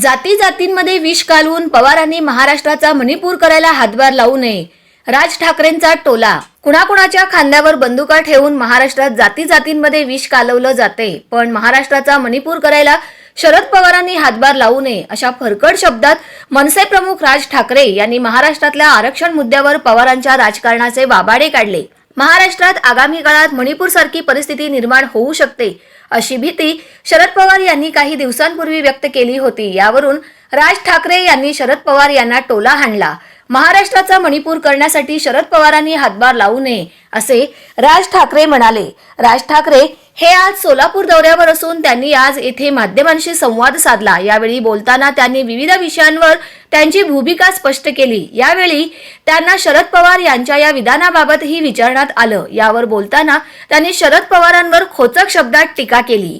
जाती जातींमध्ये विष कालवून पवारांनी महाराष्ट्राचा मणिपूर करायला हातभार लावू नये. राज ठाकरेंचा टोला. कुणाकुणाच्या खांद्यावर बंदुका ठेवून महाराष्ट्रात जाती जातींमध्ये विष कालवलं जाते पण महाराष्ट्राचा मणिपूर करायला शरद पवारांनी हातभार लावू नये अशा फरकड शब्दात मनसे प्रमुख राज ठाकरे यांनी महाराष्ट्रातल्या आरक्षण मुद्द्यावर पवारांच्या राजकारणाचे वाबाडे काढले. महाराष्ट्रात आगामी काळात मणिपूर सारखी परिस्थिती निर्माण होऊ शकते अशी भीती शरद पवार यांनी काही दिवसांपूर्वी व्यक्त केली होती. यावरून राज ठाकरे यांनी शरद पवार यांना टोला हाणला. महाराष्ट्राचा मणिपूर करण्यासाठी शरद पवारांनी हातभार लावू नये असे राज ठाकरे म्हणाले. राज ठाकरे हे आज सोलापूर दौऱ्यावर असून त्यांनी आज येथे माध्यमांशी संवाद साधला. यावेळी बोलताना त्यांनी विविध विषयांवर त्यांची भूमिका स्पष्ट केली. यावेळी त्यांना शरद पवार यांच्या या विधानाबाबतही विचारण्यात आलं. यावर बोलताना त्यांनी शरद पवारांवर खोचक शब्दात टीका केली.